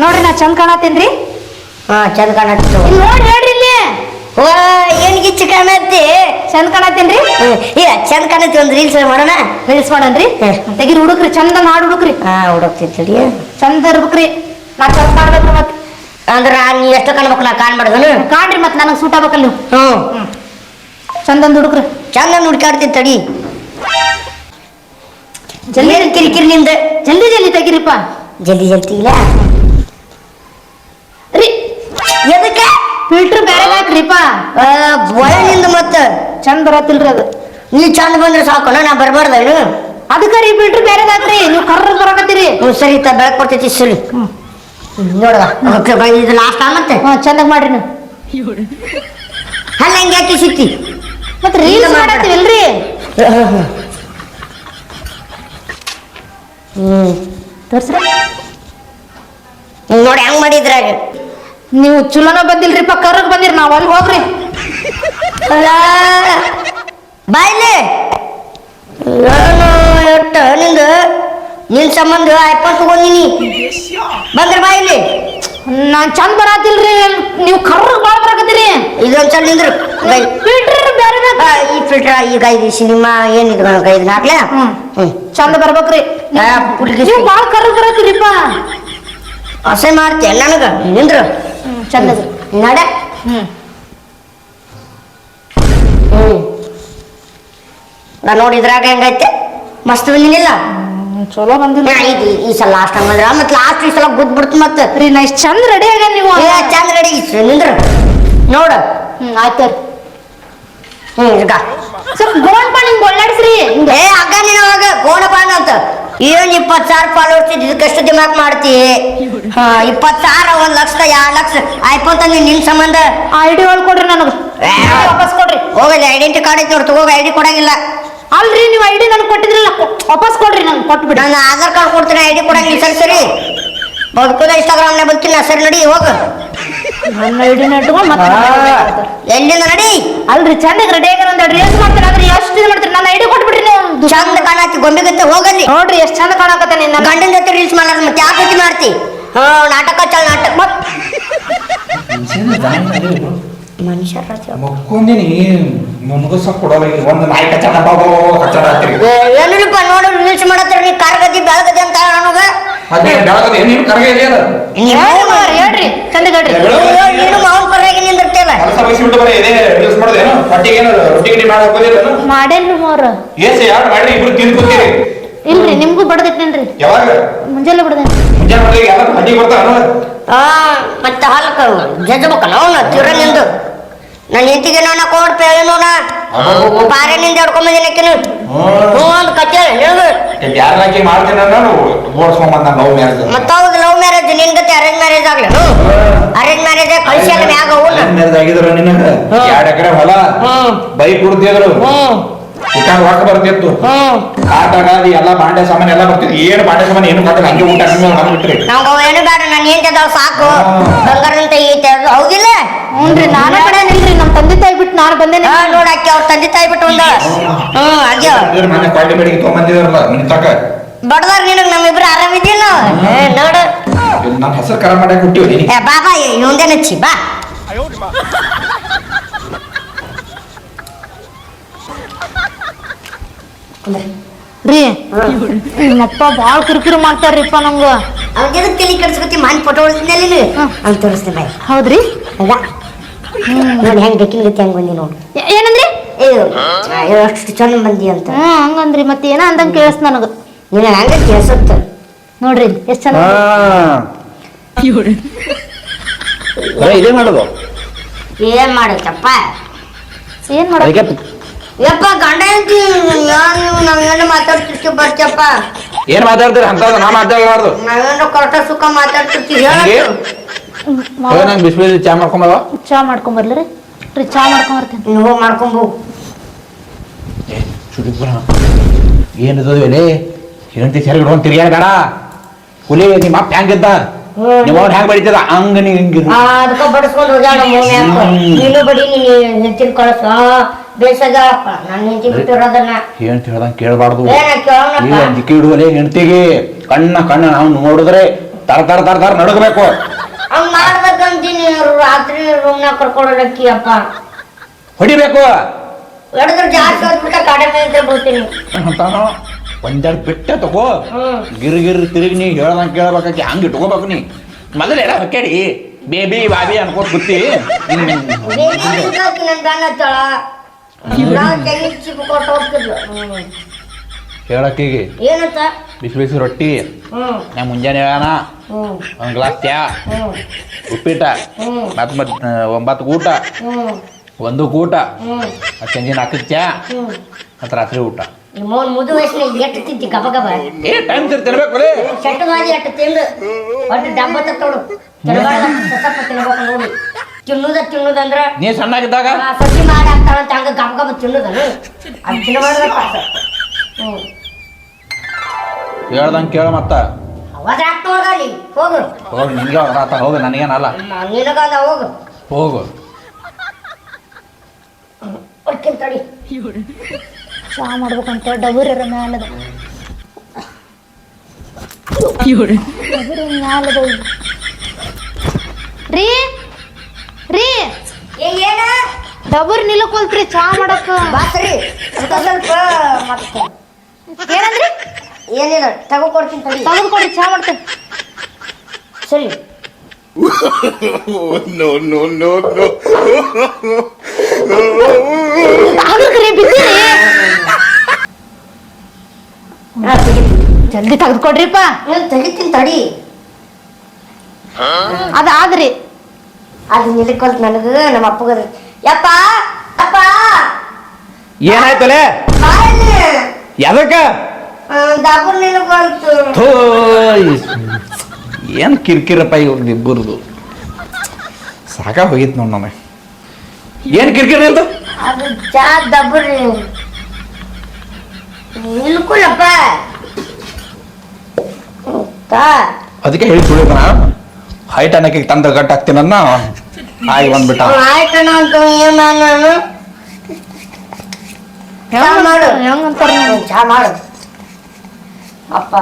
ನೋಡ್ರಿ ನಾ ಚಂದ ಕಾಣತ್ತೀನ್ರಿ? ಹಾ ಚಂದ ಕಾಣತ್ತು ನೋಡಿ ಹೇಳ್ರಿ ಇಲ್ಲಿ. ಓ ಏನ್ ಗಿಚ್ಚ ಕಾಣತ್ತಿ? ಚಂದ ಕಾಣತ್ತೀನ್ರಿ. ಇಲ್ಲ ಚಂದ ಕಾಣತ್ತಿ ಒಂದು ರೀಲ್ಸ್ ಮಾಡೋಣ? ರೀಲ್ಸ್ ಮಾಡೋಣ್ರಿ. ತೆಗಿರಿ ಹುಡುಕ್ರಿ ಚಂದ ಮಾಡಿ ಹುಡುಕ್ರಿ. ಹಾ ತಡಿ. ಚಂದ ಇರ್ಬೇಕ್ರಿ. ನಾ ಚಂದ ಕಾಣ್ಬೇಕು ಮತ್ ಅಂದ್ರ ನೀ ಎಷ್ಟು ಕಾಣ್ಬೇಕು ನಾ ಕಾಣ್ಬಾರ್ದನು ಕಾಣ್ರಿ ಮತ್ತೆ ನನಗೆ ಸೂಟ್ ಆಗ್ಬೇಕಲ್ಲ ನೀವು. ಹ್ಮ್. ಚಂದಂದ್ ಹುಡುಕ್ರಿ. ಚಂದ ಹುಡ್ಕಾಡ್ತೀನಿ ತಡಿ. ಜಲ್ದಿ ಕಿರಿಕಿರಿ ನಿಂದ? ಜಲ್ದಿ ಜಲ್ದಿ ತೆಗಿರಿಪ್ಪ. ಜಲ್ದಿ ಜಲ್ದಿ ಇಲ್ಲ ರೀ ಎದಕ್ಕೆ ಫಿಲ್ಟರ್ ಬೇರೆ ಹಾಕ್ರಿಪ್ಪ ಒಳಗಿಂದ ಮತ್ತ ಚಂದ ಬರತ್ತಿಲ್ರಿ ಅದು. ನೀ ಚಂದ ಬಂದ್ರೆ ಸಾಕು ನಾ ಬರ್ಬಾರ್ದೇನು ಅದಕ್ಕೆ ರೀ ಬಿಟ್ರಿ ಬೇರೆ ಹಾಕ್ರಿ. ನೀವು ಕರ್ರ ಬರಕತ್ತೀರಿ. ಹ್ಞೂ ಸರಿ ತ ಬೆಳಕ್ ಕೊಡ್ತೈತಿ ಸರಿ ನೋಡುವ. ಇದು ಲಾಸ್ಟ್ ಮತ್ತೆ? ಹಾ ಚಂದಾಗ ಮಾಡ್ರಿ ನೀವು. ಅಲ್ಲ ಹಂಗೆ ಯಾಕೆ ಸಿಕ್ತಿ ಮತ್ತೆ ರೀಲ್ಸ್. ಮಾಡತ್ತೀವಲ್ರಿ? ಹ್ಮ್ ತೋರ್ಸ್ರಿ. ನೋಡಿ ಹೆಂಗ್ ಮಾಡಿದ್ರಾಗ. ನೀವು ಚುಲನ ಬಂದಿಲ್ರಿಪ್ಪ ಕರ್ರಗ್ ಬಂದಿರಿ ನಾವು ಅಲ್ಲಿ ಹೋಗ್ರಿ. ಬಾಯ್ಲಿ. ಏನು ಎಟ್ಟ ನಿಂದ? ನಿನ್ ಸಂಬಂಧ ಐಫೋನ್ ತಗೊಂಡಿನಿ. ಬಂದ್ರ ಬಾಯ್ಲಿ. ನಾನ್ ಚಂದ ಬರತಿಲ್ರಿ ನೀವು ಕರ್ರಗ್ ಬಾಳ್ ಬರಕತ್ತೀರಿ. ಚಂದ ನಿಂದ್ರು. ಫಿಲ್ಟರ್ ಬೇರೆ ಈ ಫಿಲ್ಟರ್ ಈಗ ಇದು ಸಿನಿಮಾ ಏನಿದು ಐದು ನಾಲ್ಕಲೇ ಹ್ಮ್. ಹ್ಮ್. ಚಂದ ಬರ್ಬೇಕ್ರಿ. ನೀವು ಬಾಳ್ ಕರ್ರಗ್ ಬರತ್ತೀರಿಪ್ಪ ಅಸೆ ಮಾಡ್ತೀಯ ನನಗ? ನಿಂದ್ರು. ಹ್ಮ್ ಚಂದ ಅದ್ರಿ. ನಡ. ಹ್ಮ್. ಹ್ಮ್. ನಾ ನೋಡಿದ್ರಾಗ ಹೆಂಗೈತೆ ಮಸ್ತ್ ಬಂದಿನಿಲ್ಲ ಚಲೋ ಬಂದಿಲ್ಲ. ಇದು ಈ ಸಲ ಲಾಸ್ಟ್ ಹಂಗಂದ್ರ ಮತ್ ಲಾಸ್ಟ್ ಈ ಸಲ ಗುದ್ ಬಿಡ್ತು ಮತ್ತೆ. ರೀ ನಾ ಇಷ್ಟು ಚಂದ ರೆಡಿ ಆಗ ನೀವು ಚಂದ ರೆಡಿ ನಿಂದ್ರ. ನೋಡ. ಹ್ಮ್ ಆಯ್ತು ಹ್ಮ್ ಈಗ ಸ್ವಲ್ಪ ಗೋಲ್ಡ್ ಹಿಂಗ್ ಒಳ್ಳಾಡ್ಸ್ರಿ. ಏ ಅಕ್ಕ ನೀನು ಅವಾಗ. ಗೋಣಪಾನ ಅಂತ. ಏನ್ ಇಪ್ಪತ್ ಸಾವಿರ ಫಾಲೋವರ್ಸ್ ಇದಕ್ಕಷ್ಟು ದಿಮಾಕ್ ಮಾಡ್ತಿ? ಹಾ ಇಪ್ಪತ್ ಸಾವಿರ ಒಂದ್ ಲಕ್ಷ ಎರಡ್ ಲಕ್ಷ ಐಫೋನ್ ತಂದಿ ನಿನ್ ಸಂಬಂಧ? ಐಡಿ ಡಿ ಕೊಡ್ರಿ ನನಗೆ. ವಾಪಸ್ ಕೊಡ್ರಿ. ಹೋಗಲಿ ಐಡೆಂಟಿ ಕಾರ್ಡ್ ಐತಿ ನೋಡ್ತು ಹೋಗಿ ಐಡಿ ಕೊಡಂಗಿಲ್ಲ. ಅಲ್ರಿ ನೀವು ಐಡಿ ನನಗೆ ಕೊಟ್ಟಿದ್ರಲ್ಲ ವಾಪಸ್ ಕೊಡ್ರಿ ನಂಗೆ ಕೊಟ್ಬಿಡಿ. ನಾನು ಆಧಾರ್ ಕಾರ್ಡ್ ಕೊಡ್ತೀನಿ ಐಡಿ ಕೊಡಂಗಿಲ್ಲ ಸರಿ ಸರಿ. ಬದುಕುದ ಇನ್ಸ್ಟಾಗ್ರಾಮ್ ನೇ ಬದುಕಿನ ಸರಿ ನಡಿ ಹೋಗು. ನನ್ನ ಐ ಡಿನ ಇಟ್ಕೊಂಡು ಮತ್ತೆ ಎಲ್ಲಿಂದ ನಡಿ? ಅಲ್ರಿ ಚಂದಕ್ಕೆ ರೆಡಿ ಆಗಿ ಒಂದು ಮಾಡ್ತೀರಿ? ಆದ್ರೆ ಎಷ್ಟು ಇದು ಮಾಡ್ತಾರೆ? ನನ್ನ ಐಡಿ ಕೊಟ್ಬಿಡ್ರಿ ನೀವು. ಚಂದ ಕಾಣತಿ ಗೊಂಬೆಗತ್ತೆ ಹೋಗಲ್ಲಿ. ನೋಡ್ರಿ ಎಷ್ಟು ಚಂದ ಕಾಣಕತ್ತ ನಿನ್ನ. ಗಂಡನ ಜೊತೆ ರೀಲ್ಸ್ ಮಾಡಲ್ಲ ಮತ್ತೆ ಮಾಡ್ತಿ? ಹಾ ನಾಟಕ ಚಲ್ ನಾಟಕ. ಮತ್ ಮನುಷ್ಯ ಮಕ್ಕೊಂದಿನಿ ಮುನ್ಗಸ ಕೊಡೋಲ್ಲ ಈಗ ಒಂದು ನಾಯಿ ಕಚ್ಚಡ ಬಾಬೋ ಕಚ್ಚಡ ಹತ್ತಿರಿ ಏನಿಲ್ಲಪ್ಪ ನೋಡು ರೀಲ್ಸ್ ಮಾಡತ್ತೀರಿ ನೀ ಅಂತ ನನಗ ಅದೇ ಬೆಳಗದ ಏನೇನು ಕರಗ ಇದೆಯಲ್ಲ ಹೇಳ್ರಿ ಮಾವ್ರೆ, ಹೇಳ್ರಿ. ಚಂದ ನೀನು ಮಾವನ್ ಪರವಾಗಿ ನಿಂದಿರ್ತೇವ ಕೆಲಸ ಬಯಸಿಬಿಟ್ಟು ಬರೀ ಇದೇ ರಿಲ್ಸ್ ಮಾಡೋದೇನು ಹೊಟ್ಟಿಗೆ ಏನು ರೊಟ್ಟಿ ಗಿಟ್ಟಿ ಮಾಡಿ ಹಾಕೋದಿಲ್ಲ ಮಾಡೇನ್ರಿ ಮೋರ್ ಏಸೆ ಯಾರು ಮಾಡ್ರಿ? ಇಬ್ರು ಇಲ್ರಿ ನಿಮ್ಗೂ ಬಡದಿಟ್ಟೇನ್ರಿ ಯಾವಾಗ? ಮುಂಜಾನೆ ಬಡದೇನ್ರಿ? ಮುಂಜಾನೆ ಹಡ್ಡಿ ಬರ್ತಾವ ಆ ಮತ್ತೆ ಹಾಲಕ ಜಜ್ಬೇಕಲ್ಲ ಅವನು? ತೀರ ನಿಂದು. ನನ್ನ ಹೆಂಡತಿಗೆ ನಾನು ಕೋಡ್ ಪೇಳೋಣ ಬಾರೆ ನಿಂದ ಹ್ಞೂ ಮಾಡ್ತೀನಿ ನಾನು? ಲವ್ ಮ್ಯಾರೇಜ್ ಮತ್ತ ಹೌದು ಲವ್ ಮ್ಯಾರೇಜ್ ಅರೇಂಜ್ ಮ್ಯಾರೇಜ್ ಆಗ್ಲಿ. ಅರೇಂಜ್ ಮ್ಯಾರೇಜ್ ಕಳ್ಸ್ಯಾಕ ಮ್ಯಾಗ ಅವನ್ನ ಮ್ಯಾರೇಜ್ ಆಗಿದ್ರು ನಿನಗ? ಎರಡು ಎಕರೆ ಹೊಲ ಬೈಕ್ ರೊಕ್ಕ ಬರ್ತಿತ್ತು. ಎಲ್ಲ ಬಾಂಡೆ ಸಾಮಾನು ಎಲ್ಲ ಬರ್ತಿತ್ತು. ಏನು ಬಾಂಡೆ ಸಾಮಾನು ಏನು ಕೊಟ್ಟಿಲ್ಲ ಹಂಗೆ ಊಟ ಬಿಟ್ರಿ ನಾವು ಏನು ಬೇಡ ನಾನು ಏನು ಅದಾವ ಸಾಕು. ಹೌದಿಲ್ಲ? ಹ್ಞೂನ್ರಿ ನಾನು ಬಂದೇನೆ ಹಾ ನೋಡಾಕಿ ಅವ್ರ ತಂದೆ ತಾಯಿ ಬಿಟ್ಟು ಒಂದ ಹ್ಮ್ ಆಗ್ಯಾವ ಮನೆ ಕ್ವಾಲಿಟಿ ಬೆಳಿಗ್ಗೆ ತೊಗೊಂಬಂದಿದ್ರಲ್ಲ ನಿನ್ ತಕ ಬಡದಾರ ನಿನಗ್ ನಮ್ಮಿಬ್ರು ಆರಾಮಿದ್ದೀನ ಏ ನೋಡು. ನನ್ನ ಹೆಸರು ಕರ ಮಾಡಕ್ ಹುಟ್ಟಿವಿ ನೀನು. ಏ ಬಾ ಬಾ ಇವಂದೇ ನಚ್ಚಿ ಬಾ. ರೀ ನಿಮ್ಮಪ್ಪ ಭಾಳ ಕಿರಿಕಿರಿ ಮಾಡ್ತಾರ್ರಿಪ್ಪ ನಂಗ. ಅವ್ರಿಗೆ ತಲೆ ಕೆಡ್ಸ್ಕೊತಿ ಮಾನ್ ಫೋಟೋ ಉಳಿದ್ನಲ್ಲಿ ಅಂತ ತೋರಿಸ್ತೀನಿ ಬಾಯ್. ಹೌದ್ರಿ? ಅಲ್ಲ ನೋಡಿ ಹೆಂಗ್ ಗತಿ ಹೆಂಗ್ ಬಂದಿ ನೋಡು. ಏನಂದ್ರೆ? ಎಷ್ಟು ಅಷ್ಟು ಚಂದ ಬಂದಿ ಅಂತ. ಹ್ಮ್ ಹಂಗಂದ್ರಿ ಮತ್ತೆ ಏನೋ ಅಂದಂಗ ಕೇಳಿಸ್ ನನಗ. ನೀನು ಹಂಗ ಕೇಳ್ಸುತ್ತ. ನೋಡ್ರಿ ಎಷ್ಟು ಚಂದ ಇದೇ ಮಾಡೋದು? ಏನ್ ಮಾಡೈತಪ್ಪ ಏನ್ ಮಾಡ ಯಪ್ಪ ಗಂಡ ಹೆಂಡ್ತಿ ನೀವು ನಂಗೇನು ಮಾತಾಡ್ತಿರ್ತೀವಿ ಬರ್ತಪ್ಪ ಏನ್ ಮಾತಾಡ್ತೀರಿ? ಅಂತ ನಾ ಮಾತಾಡಬಾರ್ದು. ನಾವೇನು ಕರೆಕ್ಟ ಸುಖ ಮಾತಾಡ್ತಿರ್ತೀವಿ ಹಂಗೆ? ನಂಗೆ ಬಿಸಿ ಬಿಸಿ ಚಾ ಮಾಡ್ಕೊಂಬವ ಚಾ ಮಾಡ್ಕೊಂಡ್ ಬರ್ಲಿ ರೀ. ರೀ ಚಾ ಮಾಡ್ಕೊಂಡ್ ಬರ್ತೀನಿ. ಹೋಗಿ ಏನಿದೆ ಎಲೆ ತಿರ್ಗ್ಯಾನ ಬೇಡ. ಹುಲಿ ನಿಮ್ಮ ಅಪ್ಪ ಹೆಂಗಿದ್ದ ಅವ್ನು ಹೆಂಗ್ ಬಡಿತದ ಹಂಗ ನೀ ಹಿಂಗಿರು ಅದಕ್ಕ ಬಡಿಸ್ಕೊಂಡು ಹೋಗ್ಯಾಳ ಮೂಮೆ ಹಾಕ ನೀನು ಬಡಿ ನೀನು ನೆಚ್ಚಿನ ಕಳಸ. ಬೇಸಗಪ್ಪ ನಾನು ಹೆಂಡತಿ ಬಿಟ್ಟಿರೋದನ್ನ ಹೆಂಡ್ತಿ ಹೇಳ್ದಂಗೆ ಕೇಳಬಾರ್ದು. ಏನ ಕೇಳೋಣಪ್ಪ. ಏ ಅಂಜಿಕೆ ಇಡುವಲೆ ಹೆಂಡ್ತಿಗೆ. ಕಣ್ಣ ಕಣ್ಣ ನಾವು ನೋಡಿದ್ರೆ ತರ ತರ ತರ ತರ ನಡಗಬೇಕು ಹಂಗ್ ಮಾಡ್ಬೇಕಂತೀನಿ ರಾತ್ರಿ ರೂಮ್ನಾಗ ಕರ್ಕೊಂಡೋಗಕ್ಕಿ ಅಪ್ಪ. ಹೊಡಿಬೇಕು. ಹಿಡಿದ್ರೆ ಜಾಸ್ತಿ ಕಡಿಮೆ ಅಂತಾನು ಒಂದೆರಡು ಬಿಟ್ಟ ತಗೋ. ಗಿರ್ ಗಿರ್ ತಿರುಗಿ ನೀ ಹೇಳ್ದಂಗೆ ಕೇಳ್ಬೇಕಾಕಿ ಹಂಗೆ ಇಟ್ಕೋಬೇಕು ನೀ. ಮೊದಲೆಲ್ಲ ಹೊಕ್ಕೇಡಿ. ಬೇಬಿ ಬಾಬಿ ಅನ್ಕೋತ ಹಚ್ಚಳ ಕೊಟ್ಟು ಹೋಗ್ತಿದ್ಲು. ಹ್ಮ್. ಹೇಳಕ್ಕೀಗಿ ಏನಂತ? ಬಿಸಿ ಬಿಸಿ ರೊಟ್ಟಿ. ಹ್ಮ್. ನಾ ಮುಂಜಾನೆ ಹೇಳಣ. ಹ್ಮ್. ಒಂದು ಗ್ಲಾಸ್ ಚಾ. ಹ್ಮ್. ಉಪ್ಪಿಟ ಹ್ಮ್. ಮತ್ತು ಮತ್ ಒಂಬತ್ತು ಊಟ. ಹ್ಮ್. ಒಂದು ಊಟ ಹ್ಮ್. ಮತ್ತು ಸಂಜೆ ನಾಲ್ಕು ಚಾ. ಹ್ಮ್. ಮತ್ತು ರಾತ್ರಿ ಊಟ. ಮುದು ವಯಸ್ಸಿನಾಗ ಎಷ್ಟು ತಿಂತಿ? ಗಬ ಗಬ. ಏ ಟೈಮ್ ಸರಿ ತಿನ್ಬೇಕು ರೀ ಚಟ್ಟು ಬಾಜಿ ಅಟ್ಟು ತಿಂದು? ಒಟ್ಟು ಡಬ್ಬ ತತ್ತೋಡು. ತಿನ್ನಬಾರ್ದ ಸಸಪ್ಪ ತಿನ್ಬೇಕು ನೋಡಿ. ತಿನ್ನುದ ತಿನ್ನುದಂದ್ರ ನೀ ಸಣ್ಣಾಗಿದ್ದಾಗ? ಇದ್ದಾಗ ಸೊಸಿ ಮಾಡಿ ಹಾಕ್ತಾಳಂತ ಹಂಗ ಗಬ ಗಬ ತಿನ್ನುದನು. ಅದು ತಿನ್ನಬಾರ್ದಪ್ಪ ಹೇಳ್ದಂಗೆ ಕೇಳ ಮತ್ತ. ಅವಾಗ ನೋಡಲಿ ಹೋಗು ಹೋಗಿ. ನಿನ್ಗೆ ಆತ ಹೋಗು ನನಗೇನಲ್ಲ. ಹೋಗು. ಹೋಗು. ಹೊಡ್ತೀನಿ ತಡಿ. ಚಾ ಮಾಡ್ಬೇಕಂತ ಡಬರ್ ಮ್ಯಾಲದ. ಡಬರ್ ಮ್ಯಾಲದ ರೀ ರೀ. ಏ ಏನ? ಡಬರ್ ನಿಲಕೊಲ್ತ್ರಿ ಚಾ ಮಾಡಕ್ಕ. ಬಾತ್ರಿ ಸ್ವಲ್ಪ ಸ್ವಲ್ಪ ಮತ್ತೆ. ಏನಂದ್ರಿ? ಏನಿಲ್ಲ ತಗೋ ಕೊಡ್ತೀನಿ ತಡಿ. ತೆಗೆದು ಕೊಡ್ರಿ ಚಾ ಮಾಡ್ತೇನೆ. ಸರಿ. No, no, no, no. ಆಗಲ್ರಿ ಬಿಸಿ ಹಾ, ತೆಗಿತೀನಿ. ಜಲ್ದಿ ತೆಗೆದು ಕೊಡ್ರಿಪ್ಪ ಏನ್ ತೆಗಿತೀನಿ ತಡಿ. ಅದ ಆದ್ರಿ ಅದು ನಿಲ್ಕೊಲ್ತ ನನಗ ನಮ್ಮ ಅಪ್ಪಗ ಯಪ್ಪ ಅಪ್ಪ ಏನಾಯ್ತಲೇ? ನಿಲ್ಕೊಲ್ತು ಥೋ ಏನು ಕಿರಿಕಿರಪ್ಪ ಇವ್ರದ್ದು ಇಬ್ಬರದು? ಸಾಕ ಹೋಗಿತ್ತು ನೋಡಿ ನಮಗೆ ಏನು ಕಿರಿಕಿರಿ ಅಂತ ಅದಕ್ಕೆ ಹೇಳಿ ಸುಳಿದನ ಹೈಟ್ ಅನ್ನಕ್ಕೆ ತಂದ ಗಟ್ಟ ಹಾಕ್ತೀನನ್ನ ಆಗಿ ಬಂದ್ಬಿಟ್ಟ. ಚಾ ಮಾಡು. ಹೆಂಗಂತಾರ ಹ್ಮ್, ಚಾ ಮಾಡು. ಅಪ್ಪ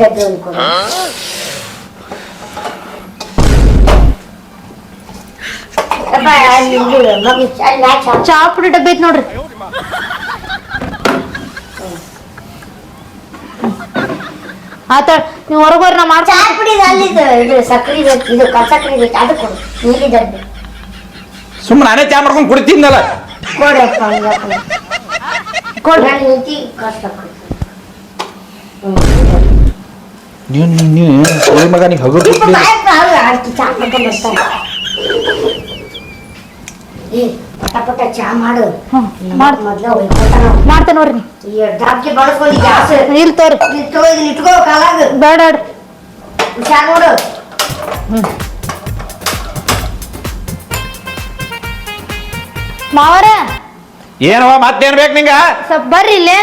ಡಬ್ಬಿ ಕೊಡು. ಅಲ್ಲಿ ಚಾ ಪುಡಿ ಡಬ್ಬಿ ಐತ್ ನೋಡ್ರಿ. ಆತ ನೀವು ಹೊರಗೋರಿ ನಾ ಮಾಡ್ತಾ ಚಾ ಪುಡಿ ಅಲ್ಲಿದ್ದು ಇದು ಸಕ್ರಿ ಬೇಕು ಇದು ಕಸಕ್ರಿ ಬೇಕು. ಅದಕ್ಕೆ ಕೊಡು. ನೀಲಿ ಡಬ್ಬಿ. ಸುಮ್ಮನೆ ನಾನೇ ಚಾ ಮಾಡ್ಕೊಂಡು ಕುಡಿತೀನಲ್ಲ. ಕೊಡಪ್ಪ ಹಂಗಪ್ಪ ಕೊಡು ನಾನು ನಿಂತಿ ಕಷ್ಟ ನೀನು ನೀನು ಸುಳಿ ಮಗ ನೀ ಹಗುರ್ ಇಪ್ಪ ಬಾಯಪ್ಪ ಅವ್ರು ಅಷ್ಟು ಚಾ ಮಾಡ್ಕೊಂಡು ಬರ್ತಾರೆ ಏ ಪಟ ಪಟ ಚಾ ಮಾಡು ಹ್ಮ್, ಮಾಡ್ ಮಾಡ್ ಮೊದ್ಲ ಒಯ್ಕೊತಾನ ಮಾಡ್ತೇನೆ ನೋಡ್ರಿ ಈ ಡಾಬ್ಗೆ ಬಳಸ್ಕೊಂಡು ಗ್ಯಾಸ್ ಇಲ್ ತೋರಿ ಇಟ್ಕೋ ಇದನ್ನ ಇಟ್ಕೋ ಕಾಲಾಗ ಬೇಡ ಹುಷಾರ್ ನೋಡು ಮಾವರ ಏನವ ಮತ್ತೇನ್ ಬೇಕು ನಿಂಗ ಸ್ವಲ್ಪ ಬರ್ರಿ ಇಲ್ಲಿ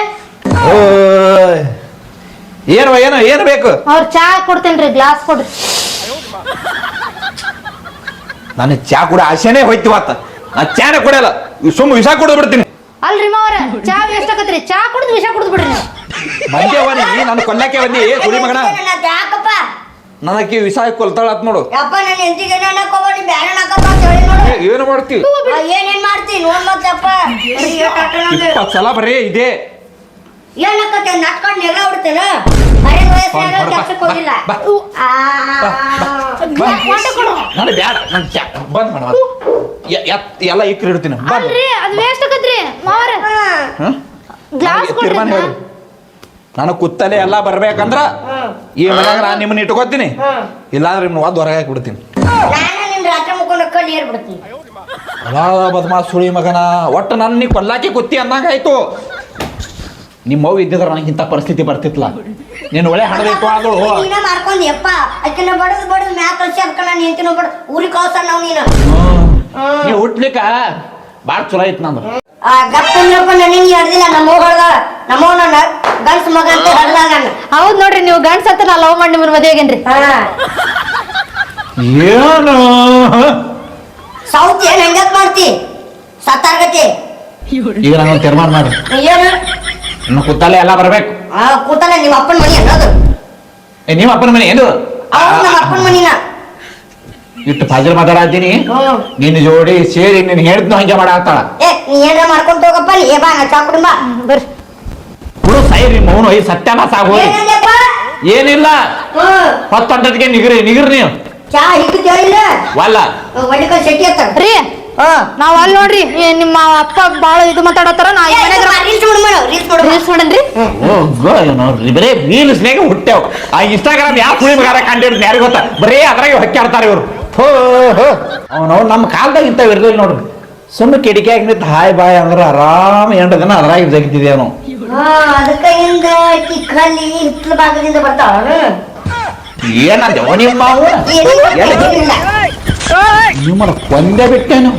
ಓಯ್. ಏನವ ಏನು ಏನು ಬೇಕು ಅವ್ರ ಚಾ ಕೊಡ್ತೇನ್ರಿ ಗ್ಲಾಸ್ ಕೊಡ್ರಿ ನಾನು ಚಾ ಕೂಡ ಆಸೆನೇ ಹೋಯ್ತು ಮತ್ತ ನಾ ಚಾನೇ ಕುಡಿಯಲ್ಲ ಸುಮ್ಮ ವಿಷ ಕುಡಿದು ಬಿಡ್ತೀನಿ ಅಲ್ರಿ ಮಾವರ ಚಾ ವೇಸ್ಟ್ ಆಗತ್ರಿ ಚಾ ಕುಡಿದು ವಿಷ ಕುಡ್ದು ಬಿಡ್ರಿ ನೀವು ಮಂಡ್ಯ ನೀ ನಾನು ಕೊಲ್ಲಕ್ಕೆ ಬಂದಿ ಕುಡಿ ಮಗನ ನನ್ನ ಯಾಕಪ್ಪ ನನಗೆ ವಿಷ ಕೊಲ್ತಾಳತ್ ನೋಡು ಯಪ್ಪ ನನ್ನ ಹೆಂಡತಿಗೆ ಏನಾನ ಕೊಬ್ಬರಿ ಬ್ಯಾರೆ ಹಾಕಪ್ಪ ಅಂತ ಹೇಳಿ ನೋಡು ಏನು ಮಾಡ್ತೀವಿ ಆ, ಏನೇನ್ ಮಾಡ್ತಿ ನೋಡ್ ಮತ್ತಪ್ಪ ಇಪ್ಪತ್ತು ಸಲ ಬರೀ ಇದೆ ಏನಕ್ಕತ್ತೆ ನಟ್ಕೊಂಡು ನೆಗ ಬಿಡ್ತೇನ ಬರೀ ವಯಸ್ಸಾಗ ಬಾ, ಬಾ, ಕೆಲ್ಸಕ್ಕೆ ಹೋಗಿಲ್ಲ ಬಾ. ಆ, ವಾಟೆ ನಾನು ಬ್ಯಾಡ ನಾನು ಚಾ ಬಂದ್ ಮಾಡ ಎಲ್ಲ ಇಕ್ಕಿ ಇಡ್ತೀನಿ ಬಂದ್ ಅಲ್ರಿ ಅದು ವೇಸ್ಟ್ ಆಗತ್ರಿ ಮಾವರ ಹ್ಮ್? ಗ್ಲಾಸ್ ನನಗೆ ಕೊಡ್ರಿ ತೀರ್ಮಾನ ಹೇಳು ನಾನು ಕುತ್ತಲೆ ಎಲ್ಲ ಬರ್ಬೇಕಂದ್ರ. ಈ ಮನ್ಯಾಗ ನಾನು ನಿಮ್ಮನ್ನ ಇಟ್ಕೋತೀನಿ. ಇಲ್ಲಾಂದ್ರೆ ನಿಮ್ಮನ್ನ ಒದ್ದು ಹೊರಗೆ ಹಾಕ್ಬಿಡ್ತೀನಿ. ನಾನು ರಾತ್ರಿ ಅಲಾ ಬದಮಾ ಸುಳಿ ಮಗನ. ಒಟ್ಟು ನನ್ನ ನೀ ಕೊಲ್ಲಾಕಿ ಕುತ್ತಿ ಅಂದಂಗ ಆಯ್ತು. ನಿಮ್ಮ ಮಗು ಇದ್ದಿದ್ರೆ ನನಗೆ ಇಂಥ ಪರಿಸ್ಥಿತಿ ಬರ್ತಿತ್ಲ. ನೀನು ಒಳ್ಳೆ ಹಣಬೇಕು ನೀನ ಮಾಡ್ಕೊಂಡ್ ಯಪ್ಪ ಅಕ್ಕಿನ ಬಡದ್ ಬಡದ್ ಮ್ಯಾಕ್ ಕಳ್ಸಿ ಅದಕ್ಕ ನಾನು ಹೆಂಡತಿನ ಬಡ ಊರಿಗೆ ಕಳ್ಸ ನಾವು ನೀನು. ನೀ ಹುಟ್ಲಿಕ್ಕ ಭಾಳ ಚಲೋ ಐತ್ ನಂದು ಆ ಗಪ್ಪಂದ್ರಪ್ಪ ನನಗೆ ಹಿಡ್ದಿಲ್ಲ ನಮ್ಮ ನಮ್ಮ ನನ್ನ ಗಂಡ್ಸ್ ಮಗ ಅಂತ ಹೊಡೆದ ನಾನು ಹೌದ್ ನೋಡ್ರಿ ನೀವು ಗಂಡ್ಸ್ ಅಂತ ನಾ ಲವ್ ಮಾಡಿ ನಿಮ್ಮನ್ನ ಮದುವೆಗೇನ್ರಿ ಹಾ. ಏನು? ಸೌತ್ ಏನ್ ಹೆಂಗ ಮಾಡ್ತಿ? ಸತ್ತಾರ್ಗತಿ. ಈಗ ನಾನು ತೀರ್ಮಾನ ಮಾಡಿ ಏನು ಇನ್ನು ಕುತ್ತಲೆ ಎಲ್ಲ ಬರ್ಬೇಕು. ಆ ಕೂತಲ್ಲ ನಿಮ್ಮ ಅಪ್ಪನ ಮನಿ ಅನ್ನೋದು. ಏ ನಿಮ್ಮ ಅಪ್ಪನ ಮನೆ ಏನು ಅವ್ನು ನಮ್ಮ ಅಪ್ಪನ ಮನಿನ. ಇಟ್ಟು ಫಜಲ್ ಮಾತಾಡತ್ತೀನಿ ಹ್ಞೂ ನಿನ್ನ ಜೋಡಿ ಸೇರಿ ನೀನು ಹೇಳಿದ್ನು ಹಂಗೆ ಮಾಡಾತ್ತಾಳ ಏ ನೀ ಏನಾರ ಮಾಡ್ಕೊಂತ ಹೋಗಪ್ಪ ನೀ ಏ ಬಾ ನಾ ಚಾ ಕುಡಿಂಬ. ಬರ್ರಿ. ಹುಡು ಸೈರಿ ಮೌನ ಈ ಸತ್ಯಾನ ಆಗೋದು ಏನಂದ್ಯಪ್ಪ ಏನಿಲ್ಲ. ಹೊತ್ತೊಂಟದಕ್ಕೆ ನಿಗ್ರಿ ನಿಗ್ರಿ ನೀವು. ಚಾ ಹಿಗ್ಗಿದ್ಯೋ ಇಲ್ಲ ವಲ್ಲ ಒಡ್ಡಿಕ ಶೆಟ್ಟಿ ಹತ್ತ ರೀ ಹಾ. ನಾವ್ ಅಲ್ಲಿ ನೋಡ್ರಿ ನಿಮ್ಮ ಅಪ್ಪ ಬಾಳ ಇದು ಮಾತಾಡತ್ತಾರ ನಾ ರೀಲ್ಸ್ ಮಾಡು ರೀಲ್ಸ್ ನೋಡ್ರಿ ಬರೇ ಆ ಇನ್ಸ್ಟಾಗ್ರಾಮ್ ಯಾವ ಸುಳಿ ಮಗಾರ ಕಂಡು ಯಾರಿಗೆ ಗೊತ್ತ? ಬರೇ ಅದ್ರಾಗ ಹೊಕ್ಕಾಡ್ತಾರೆ ಇವ್ರು. ಹೋ ಹೋ. ಅವನು ನಮ್ಮ ಕಾಲದಾಗ ಇಂತ ಇರ್ಲಿಲ್ಲ ನೋಡ್ರಿ. ಸುಮ್ಮನೆ ಕಿಡಿಕ್ಯಾಗ ನಿಂತು ಹಾಯ್ ಬಾಯ್ ಅಂದ್ರೆ ಆರಾಮ್ ಎಂಟು ದಿನ ಅದ್ರಾಗ ಜಗಿತಿದ್ದೇನು ಹಾ ಅದಕ್ಕ ಹಿಂದ ಆಕಿ ಕಲ್ಲಿ ಹಿತ್ಲ ಭಾಗದಿಂದ ಬರ್ತಾವ ಏನಂದೇವ ನಿಮ್ಮ ನಿಮ್ಮನ್ನ ಕೊಂದೇ ಬಿಟ್ಟೇನು?